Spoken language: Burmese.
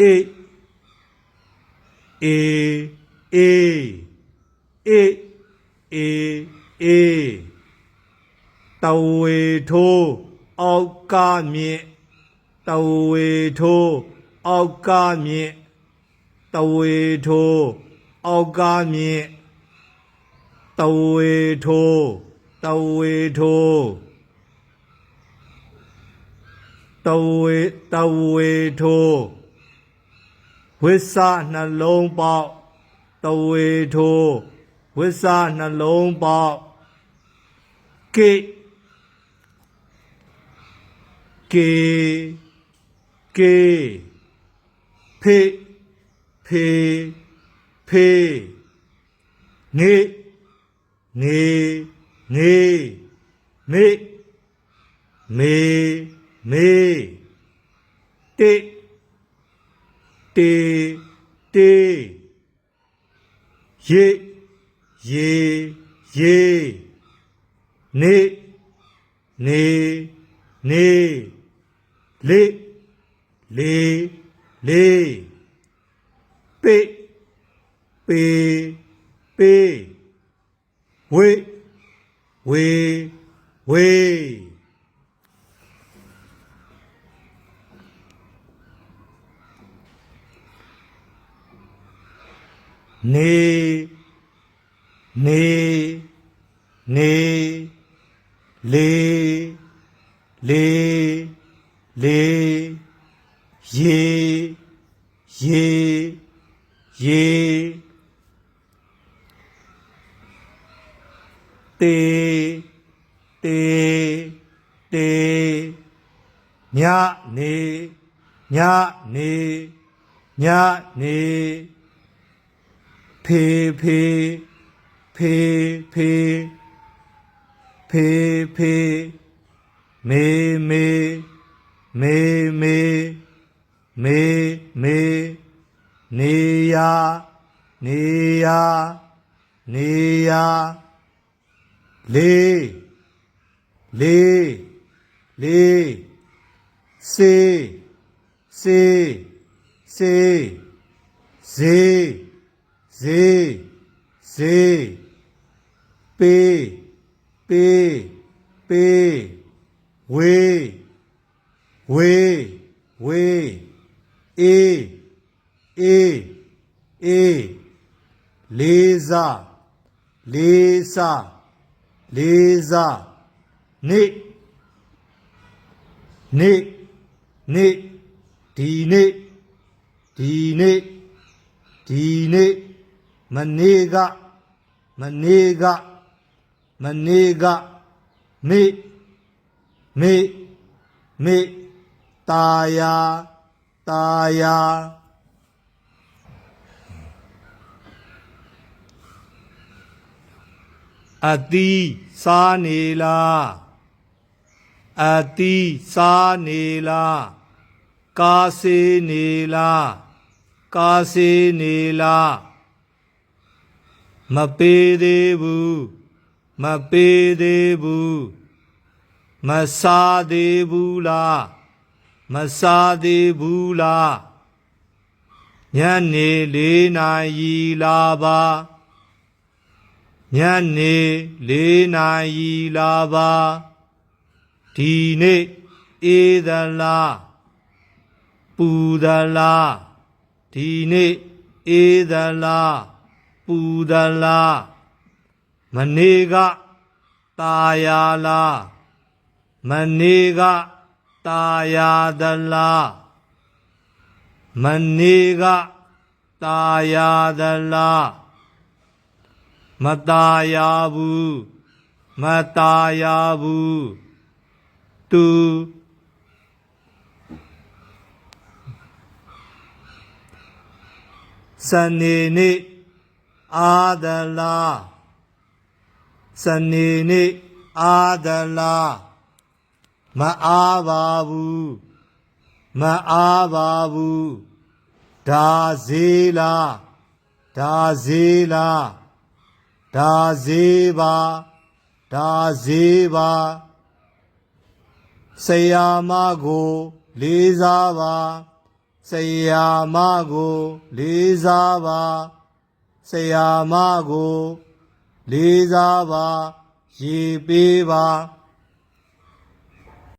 အေအေအေအေအေအေတဝေထိုးအောက်ကမြင့်တဝေထိုးအောက်ကမြင့်တဝေထိုးအောက်ကမြင့်တဝေထိုးတဝေထိုးတဝေတဝေထိုး ဝိဆာနှလုံးပေါက်တဝေထိုးဝိဆာနှလုံးပေါက်ကိကေကေဖေဖေဖေနေနေနေမေမေမေတေ တေတေရေရေရေနေနေနေလေလေလေပေပေပေဝေဝေဝေ နေနေနေလေလေလေရေရေရေတေတေတေညနေညနေညနေ ဖေဖေဖေဖေဖေဖေမေမေမေမေမေမေနေယာနေယာနေယာလေးလေးလေးစေစေစေဇေ ဇေဇေပေပေပေဝေဝေဝေအေအေအေလေးစားလေးစားလေးစားနေနေနေဒီနေ့ဒီနေ့ဒီနေ့ मनेगा मनेगा मनेगा मे मे मे ताया ताया अति सा नीला अति सा नीला कासे नीला कासे नीला မပေးသေးဘူးမပေးသေးဘူးမစားသေးဘူးလားမစားသေးဘူးလားညနေ၄နာရီလာပါညနေ၄နာရီလာပါဒီနေ့အေးသလားပူသလားဒီနေ့အေးသလား ပူသလားမနေ့ကตาယာလားမနေ့ကตาယာသလားမနေ့ကตาယာသလားမตาယာဘူးမตาယာဘူးသူစနေနေ့ အာဒလာစနေနေ့အာဒလာမအားပါဘူးမအားပါဘူးဒါဈေးလားဒါဈေးလားဒါဈေးပါဒါဈေးပါဆရာမကို လေးစားပါဆရာမကို လေးစားပါ ဆရာမကို လေးစားပါ ရေပေးပါ